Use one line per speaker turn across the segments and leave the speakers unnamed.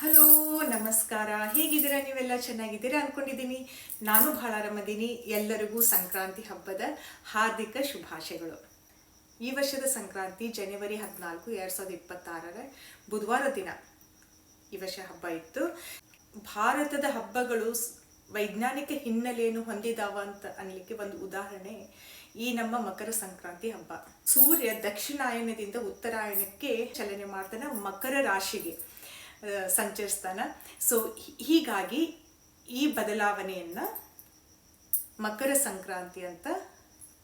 Hello, ನಮಸ್ಕಾರ. ಹೇಗಿದ್ದೀರಾ? ನೀವೆಲ್ಲ ಚೆನ್ನಾಗಿದ್ದೀರಾ ಅನ್ಕೊಂಡಿದ್ದೀನಿ. ನಾನು ಬಹಳ ಆರಾಮದೀನಿ. ಎಲ್ಲರಿಗೂ ಸಂಕ್ರಾಂತಿ ಹಬ್ಬದ ಹಾರ್ದಿಕ ಶುಭಾಶಯಗಳು. ಈ ವರ್ಷದ ಸಂಕ್ರಾಂತಿ ಜನವರಿ ಹದಿನಾಲ್ಕು, ಎರಡು ಸಾವಿರದ ಇಪ್ಪತ್ತಾರರ ಬುಧವಾರ ದಿನ. ಈ ವರ್ಷ ಹಬ್ಬ ಇತ್ತು. ಭಾರತದ ಹಬ್ಬಗಳು ವೈಜ್ಞಾನಿಕ ಹಿನ್ನೆಲೆಯನ್ನು ಹೊಂದಿದಾವ ಅಂತ ಅನ್ಲಿಕ್ಕೆ ಒಂದು ಉದಾಹರಣೆ ಈ ನಮ್ಮ ಮಕರ ಸಂಕ್ರಾಂತಿ ಹಬ್ಬ. ಸೂರ್ಯ ದಕ್ಷಿಣಾಯನದಿಂದ ಉತ್ತರಾಯಣಕ್ಕೆ ಚಲನೆ ಮಾಡ್ತಾನೆ ಮಕರ ರಾಶಿಗೆ. ಸಂಚರಿಸ್ತಾನ. ಸೊ ಹೀಗಾಗಿ ಈ ಬದಲಾವಣೆಯನ್ನು ಮಕರ ಸಂಕ್ರಾಂತಿ ಅಂತ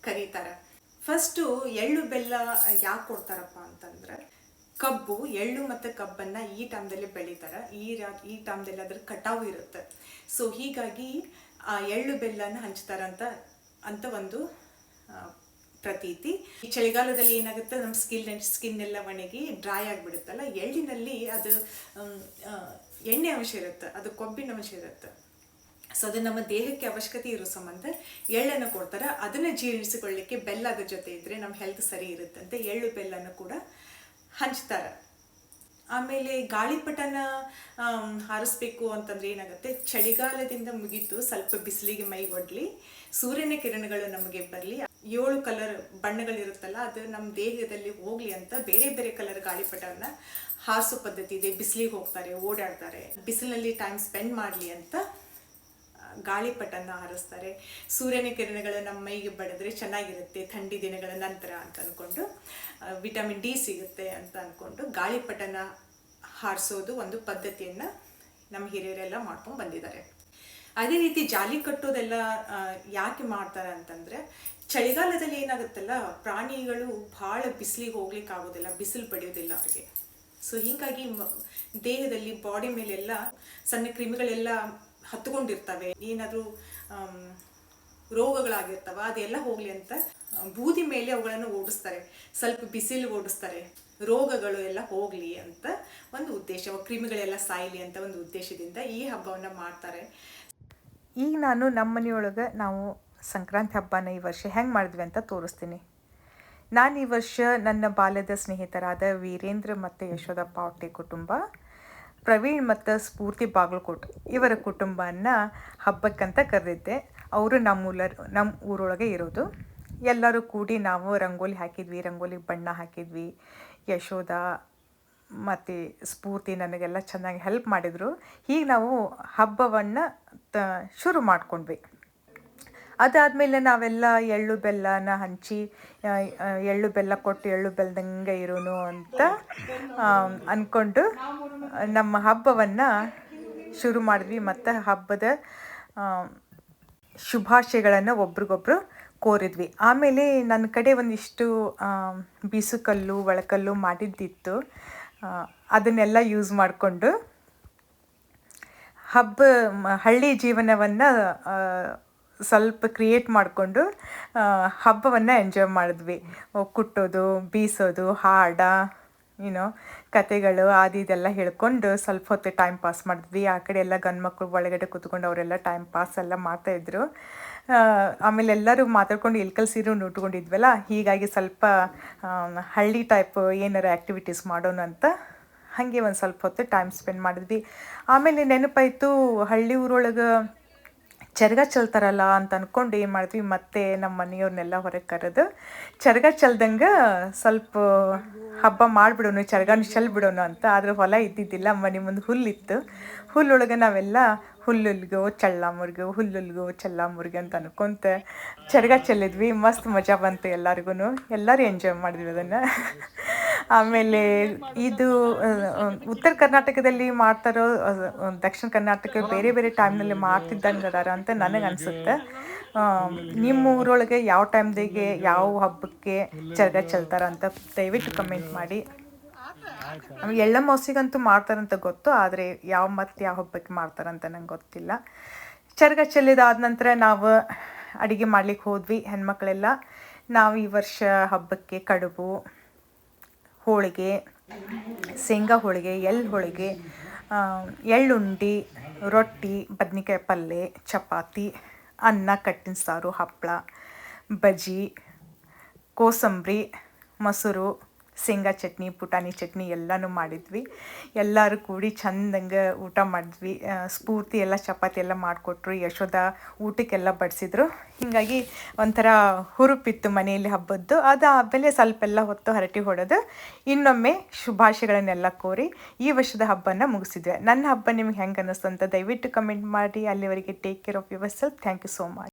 ಕರೀತಾರೆ. ಫಸ್ಟು ಎಳ್ಳು ಬೆಲ್ಲ ಯಾಕೆ ಕೊಡ್ತಾರಪ್ಪ ಅಂತಂದ್ರೆ, ಕಬ್ಬು, ಎಳ್ಳು ಮತ್ತು ಕಬ್ಬನ್ನು ಈ ಟೈಮ್ದಲ್ಲಿ ಬೆಳೀತಾರೆ. ಈ ರಾ, ಈ ಟೈಮ್ದಲ್ಲಿ ಅದ್ರ ಕಟಾವು ಇರುತ್ತೆ. ಸೊ ಹೀಗಾಗಿ ಆ ಎಳ್ಳು ಬೆಲ್ಲನ ಹಂಚ್ತಾರಂತ ಅಂತ ಒಂದು ಪ್ರತೀತಿ. ಈ ಚಳಿಗಾಲದಲ್ಲಿ ಏನಾಗುತ್ತೆ ನಮ್ಮ ಸ್ಕಿನ್ ಸ್ಕಿನ್ ಎಲ್ಲ ಒಣಗಿ ಡ್ರೈ ಆಗಿಬಿಡುತ್ತಲ್ಲ, ಎಳ್ಳಿನಲ್ಲಿ ಅದು ಎಣ್ಣೆ ಅಂಶ ಇರುತ್ತೆ, ಅದು ಕೊಬ್ಬಿನ ಅಂಶ ಇರುತ್ತೆ. ಸೊ ಅದು ನಮ್ಮ ದೇಹಕ್ಕೆ ಅವಶ್ಯಕತೆ ಇರೋ ಸಂಬಂಧ ಎಳ್ಳನ್ನು ಕೊಡ್ತಾರೆ. ಅದನ್ನು ಜೀರ್ಣಿಸಿಕೊಳ್ಳಿಕ್ಕೆ ಬೆಲ್ಲದ ಜೊತೆ ಇದ್ದರೆ ನಮ್ಮ ಹೆಲ್ತ್ ಸರಿ ಇರುತ್ತಂತೆ. ಎಳ್ಳು ಬೆಲ್ಲನ ಕೂಡ ಹಂಚ್ತಾರೆ. ಆಮೇಲೆ ಗಾಳಿಪಟನ ಹಾರಿಸ್ಬೇಕು ಅಂತಂದ್ರೆ ಏನಾಗುತ್ತೆ? ಚಳಿಗಾಲದಿಂದ ಮುಗಿತು, ಸ್ವಲ್ಪ ಬಿಸಿಲಿಗೆ ಮೈ ಒಡ್ಲಿ, ಸೂರ್ಯನ ಕಿರಣಗಳು ನಮಗೆ ಬರಲಿ. ಏಳು ಕಲರ್ ಬಣ್ಣಗಳಿರುತ್ತಲ್ಲ, ಅದು ನಮ್ಮ ದೇಹದಲ್ಲಿ ಹೋಗ್ಲಿ ಅಂತ ಬೇರೆ ಬೇರೆ ಕಲರ್ ಗಾಳಿಪಟವನ್ನು ಹಾರಿಸೋ ಪದ್ಧತಿ ಇದೆ. ಬಿಸಿಲಿಗೆ ಹೋಗ್ತಾರೆ, ಓಡಾಡ್ತಾರೆ, ಬಿಸಿಲಲ್ಲಿ ಟೈಮ್ ಸ್ಪೆಂಡ್ ಮಾಡಲಿ ಅಂತ ಗಾಳಿಪಟನ ಹಾರಿಸ್ತಾರೆ. ಸೂರ್ಯನ ಕಿರಣಗಳು ನಮ್ಮ ಮೈಗೆ ಬಡಿದ್ರೆ ಚೆನ್ನಾಗಿರುತ್ತೆ, ಥಂಡಿ ದಿನಗಳ ನಂತರ ಅಂತ ಅಂದ್ಕೊಂಡು ವಿಟಮಿನ್ ಡಿ ಸಿಗುತ್ತೆ ಅಂತ ಅಂದ್ಕೊಂಡು ಗಾಳಿಪಟನ ಹಾರಿಸೋದು ಒಂದು ಪದ್ಧತಿಯನ್ನು ನಮ್ಮ ಹಿರಿಯರೆಲ್ಲ ಮಾಡ್ಕೊಂಡು ಬಂದಿದ್ದಾರೆ. ಅದೇ ರೀತಿ ಜಾಲಿ ಕಟ್ಟೋದೆಲ್ಲ ಯಾಕೆ ಮಾಡ್ತಾರೆ ಅಂತಂದ್ರೆ ಚಳಿಗಾಲದಲ್ಲಿ ಏನಾಗುತ್ತಲ್ಲ, ಪ್ರಾಣಿಗಳು ಭಾಳ ಬಿಸಿಲಿಗೆ ಹೋಗ್ಲಿಕ್ಕೆ ಆಗೋದಿಲ್ಲ, ಬಿಸಿಲು ಪಡೆಯೋದಿಲ್ಲ ಅವ್ರಿಗೆ. ಸೊ ಹೀಗಾಗಿ ದೇಹದಲ್ಲಿ ಬಾಡಿ ಮೇಲೆಲ್ಲ ಸಣ್ಣ ಕ್ರಿಮಿಗಳೆಲ್ಲ ಹತ್ಕೊಂಡಿರ್ತವೆ ಏನಾದರೂ ರೋಗಗಳಾಗಿರ್ತವ, ಅದೆಲ್ಲ ಹೋಗ್ಲಿ ಅಂತ ಬೂದಿ ಮೇಲೆ ಅವುಗಳನ್ನು ಓಡಿಸ್ತಾರೆ. ಸ್ವಲ್ಪ ಬಿಸಿಲು ಓಡಿಸ್ತಾರೆ. ರೋಗಗಳು ಎಲ್ಲ ಹೋಗ್ಲಿ ಅಂತ ಒಂದು ಉದ್ದೇಶ ಕ್ರಿಮಿಗಳೆಲ್ಲ ಸಾಯಲಿ ಅಂತ ಒಂದು ಉದ್ದೇಶದಿಂದ ಈ ಹಬ್ಬವನ್ನು ಮಾಡ್ತಾರೆ.
ಈಗ ನಾನು ನಮ್ಮ ಮನೆಯೊಳಗೆ ನಾವು ಸಂಕ್ರಾಂತಿ ಹಬ್ಬನ ಈ ವರ್ಷ ಹೆಂಗೆ ಮಾಡಿದ್ವಿ ಅಂತ ತೋರಿಸ್ತೀನಿ. ನಾನು ಈ ವರ್ಷ ನನ್ನ ಬಾಲ್ಯದ ಸ್ನೇಹಿತರಾದ ವೀರೇಂದ್ರ ಮತ್ತು ಯಶೋದಪ್ಪ ಹೊಟ್ಟೆ ಕುಟುಂಬ, ಪ್ರವೀಣ್ ಮತ್ತು ಸ್ಫೂರ್ತಿ ಬಾಗಲಕೋಟ್ ಇವರ ಕುಟುಂಬನ ಹಬ್ಬಕ್ಕಂತ ಕರೆದಿದ್ದೆ. ಅವರು ನಮ್ಮ ನಮ್ಮ ಊರೊಳಗೆ ಇರೋದು. ಎಲ್ಲರೂ ಕೂಡಿ ನಾವು ರಂಗೋಲಿ ಹಾಕಿದ್ವಿ, ರಂಗೋಲಿ ಬಣ್ಣ ಹಾಕಿದ್ವಿ ಯಶೋಧ ಮತ್ತು ಸ್ಫೂರ್ತಿ ನನಗೆಲ್ಲ ಚೆನ್ನಾಗಿ ಹೆಲ್ಪ್ ಮಾಡಿದರು. ಹೀಗೆ ನಾವು ಹಬ್ಬವನ್ನು ತ, ಶುರು ಮಾಡ್ಕೊಂಡ್ವಿ. ಅದಾದಮೇಲೆ ನಾವೆಲ್ಲ ಎಳ್ಳು ಬೆಲ್ಲನ ಹಂಚಿ ಎಳ್ಳು ಬೆಲ್ಲ ಕೊಟ್ಟು ಎಳ್ಳು ಬೆಲ್ಲದಂಗೆ ಇರೋನು ಅಂತ ಅಂದ್ಕೊಂಡು ನಮ್ಮ ಹಬ್ಬವನ್ನು ಶುರು ಮಾಡಿದ್ವಿ. ಮತ್ತು ಹಬ್ಬದ ಶುಭಾಶಯಗಳನ್ನು ಒಬ್ರಿಗೊಬ್ರು ಕೋರಿದ್ವಿ. ಆಮೇಲೆ ನನ್ನ ಕಡೆ ಒಂದಿಷ್ಟು ಬೀಸುಕಲ್ಲು, ಒಳಕಲ್ಲು ಮಾಡಿದ್ದಿತ್ತು. ಅದನ್ನೆಲ್ಲ ಯೂಸ್ ಮಾಡಿಕೊಂಡು ಹಬ್ಬ ಹಳ್ಳಿ ಜೀವನವನ್ನು ಸ್ವಲ್ಪ ಕ್ರಿಯೇಟ್ ಮಾಡಿಕೊಂಡು ಹಬ್ಬವನ್ನು ಎಂಜಾಯ್ ಮಾಡಿದ್ವಿ. ಕುಟ್ಟೋದು, ಬೀಸೋದು, ಹಾಡ ಏನೋ ಕತೆಗಳು ಅದು ಇದೆಲ್ಲ ಹೇಳ್ಕೊಂಡು ಸ್ವಲ್ಪ ಹೊತ್ತು ಟೈಮ್ ಪಾಸ್ ಮಾಡಿದ್ವಿ. ಆ ಕಡೆ ಎಲ್ಲ ಗಂಡು ಮಕ್ಕಳು ಒಳಗಡೆ ಕೂತ್ಕೊಂಡು ಅವರೆಲ್ಲ ಟೈಮ್ ಪಾಸ್ ಎಲ್ಲ ಮಾಡ್ತಾಯಿದ್ರು ಆಮೇಲೆ ಎಲ್ಲರೂ ಮಾತಾಡ್ಕೊಂಡು ಇಲ್ಕಲ್ ಸೀರೆ ಉಟ್ಕೊಂಡಿದ್ವಲ್ಲ, ಹೀಗಾಗಿ ಸ್ವಲ್ಪ ಹಳ್ಳಿ ಟೈಪ್ ಏನಾರು ಆ್ಯಕ್ಟಿವಿಟೀಸ್ ಮಾಡೋಣ ಅಂತ ಹಾಗೆ ಒಂದು ಸ್ವಲ್ಪ ಹೊತ್ತು ಟೈಮ್ ಸ್ಪೆಂಡ್ ಮಾಡಿದ್ವಿ. ಆಮೇಲೆ ನೆನಪಾಯಿತು, ಹಳ್ಳಿ ಊರೊಳಗೆ ಚರ್ಗ ಚೆಲ್ತಾರಲ್ಲ ಅಂತ ಅಂದ್ಕೊಂಡು ಏನು ಮಾಡಿದ್ವಿ, ಮತ್ತೆ ನಮ್ಮ ಮನೆಯವ್ರನ್ನೆಲ್ಲ ಹೊರಗೆ ಕರೆದು ಚರ್ಗ ಚೆಲ್ದಂಗೆ ಸ್ವಲ್ಪ ಹಬ್ಬ ಮಾಡಿಬಿಡೋಣ, ಚರ್ಗನ ಚೆಲ್ಬಿಡೋಣ ಅಂತ, ಆದರೆ ಹೊಲ ಇದ್ದಿದ್ದಿಲ್ಲ, ಮನೆ ಮುಂದೆ ಹುಲ್ಲಿತ್ತು ಹುಲ್ಲೊಳಗೆ ನಾವೆಲ್ಲ ಹುಲ್ಲುಲ್ಗೋ ಚಳ್ಳ ಮುರ್ಗು ಹುಲ್ಲುಲ್ಗೋ ಚಳ್ಳ ಮುರ್ಗು ಅಂತ ಅನ್ಕೊಂತ. ಚರಗ ಚೆಲ್ಲಿದ್ವಿ, ಮಸ್ತ್ ಮಜಾ ಬಂತು ಎಲ್ಲರಿಗೂ ಎಲ್ಲರೂ ಎಂಜಾಯ್ ಮಾಡಿದ್ವಿ ಅದನ್ನು. ಆಮೇಲೆ ಇದು ಉತ್ತರ ಕರ್ನಾಟಕದಲ್ಲಿ ಮಾಡ್ತಾರೋ ದಕ್ಷಿಣ ಕರ್ನಾಟಕ ಬೇರೆ ಬೇರೆ ಟೈಮ್ನಲ್ಲಿ ಮಾಡ್ತಿದ್ದಂಗೆ ಅದಾರ ಅಂತ ನನಗೆ ಅನಿಸುತ್ತೆ. ನಿಮ್ಮ ಊರೊಳಗೆ ಯಾವ ಟೈಮ್ದಾಗೆ ಯಾವ ಹಬ್ಬಕ್ಕೆ ಚರಗ ಚೆಲ್ತಾರ ಅಂತ ದಯವಿಟ್ಟು ಕಮೆಂಟ್ ಮಾಡಿ. ಆಮೇಲೆ ಎಳ್ಳಮಾಸಿಗಂತೂ ಮಾಡ್ತಾರಂತ ಗೊತ್ತು, ಆದರೆ ಯಾವ ಮತ್ತು ಯಾವ ಹಬ್ಬಕ್ಕೆ ಮಾಡ್ತಾರಂತ ನಂಗೆ ಗೊತ್ತಿಲ್ಲ. ಚರಗ ಚೆಲ್ಲಿದಾದ ನಂತರ ನಾವು ಅಡುಗೆ ಮಾಡ್ಲಿಕ್ಕೆ ಹೋದ್ವಿ, ಹೆಣ್ಮಕ್ಳೆಲ್ಲ. ನಾವು ಈ ವರ್ಷ ಹಬ್ಬಕ್ಕೆ ಕಡುಬು, ಹೋಳಿಗೆ, ಶೇಂಗಾ ಹೋಳಿಗೆ ಎಳ್ಳು ಹೋಳಿಗೆ ಎಳ್ಳುಂಡಿ, ರೊಟ್ಟಿ, ಬದ್ನಿಕಾಯಿ ಪಲ್ಯ ಚಪಾತಿ, ಅನ್ನ, ಕಟ್ಟಿನ ಸಾರು ಹಪ್ಪಳ ಬಜ್ಜಿ, ಕೋಸಂಬರಿ, ಮೊಸರು. ಶೇಂಗಾ ಚಟ್ನಿ, ಪುಟಾಣಿ ಚಟ್ನಿ ಎಲ್ಲನೂ ಮಾಡಿದ್ವಿ. ಎಲ್ಲರೂ ಕೂಡಿ ಚಂದಂಗೆ ಊಟ ಮಾಡಿದ್ವಿ. ಸ್ಫೂರ್ತಿ ಎಲ್ಲ, ಚಪಾತಿ ಎಲ್ಲ ಮಾಡಿಕೊಟ್ರು. ಯಶೋದ ಊಟಕ್ಕೆಲ್ಲ ಬಡಿಸಿದ್ರು. ಹೀಗಾಗಿ ಒಂಥರ ಹುರುಪಿತ್ತು ಮನೆಯಲ್ಲಿ ಹಬ್ಬದ್ದು. ಅದಾದಮೇಲೆ ಸ್ವಲ್ಪ ಎಲ್ಲ ಹೊತ್ತು ಹರಟಿ ಹೊಡೆದು ಇನ್ನೊಮ್ಮೆ ಶುಭಾಶಯಗಳನ್ನೆಲ್ಲ ಕೋರಿ ಈ ವರ್ಷದ ಹಬ್ಬನ ಮುಗಿಸಿದ್ವಿ. ನನ್ನ ಹಬ್ಬ ನಿಮ್ಗೆ ಹೆಂಗೆ ಅನ್ನಿಸ್ತು ಅಂತ ದಯವಿಟ್ಟು ಕಮೆಂಟ್ ಮಾಡಿ. ಅಲ್ಲಿವರೆಗೆ take care of yourself thank you so much